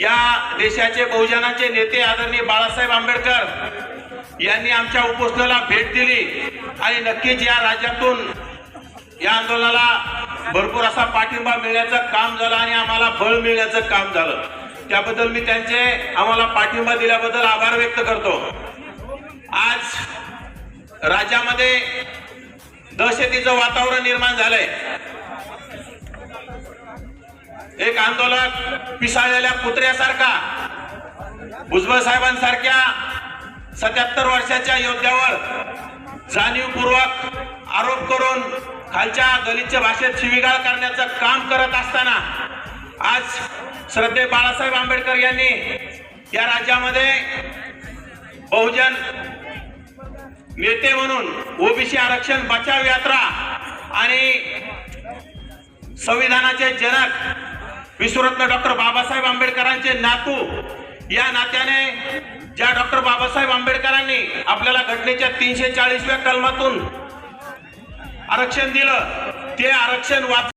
या देशाचे बहुजनाचे नेते आदरणीय बाळासाहेब आंबेडकर यांनी आमच्या उपोषणाला भेट दिली. आणि नक्कीच या राज्यातून या आंदोलनाला भरपूर असा पाठिंबा मिळण्याचं काम झालं आणि आम्हाला बळ मिळण्याचं काम झालं. त्याबद्दल मी त्यांचे आम्हाला पाठिंबा दिल्याबद्दल आभार व्यक्त करतो. आज राज्यामध्ये दहशतीचं वातावरण निर्माण झालंय. एक आंदोलक पिसाळलेल्या कुत्र्यासारखा भुजबळ साहेबांसारख्या सत्याहत्तर वर्षाच्या योद्ध्यावर जाणीवपूर्वक आरोप करून खालच्या दलितच्या भाषेत शिविगाळ करण्याचं काम करत असताना आज श्रद्धे बाळासाहेब आंबेडकर यांनी या राज्यामध्ये बहुजन नेते म्हणून ओबीसी आरक्षण बचाव यात्रा आणि संविधानाचे जनक विश्वरत्न डॉक्टर बाबासाहेब आंबेडकरांचे नातू. या नात्याने ज्या डॉक्टर बाबासाहेब आंबेडकरांनी आपल्याला घटनेच्या तीनशे चाळीसव्या कलमातून आरक्षण दिलं ते आरक्षण वाच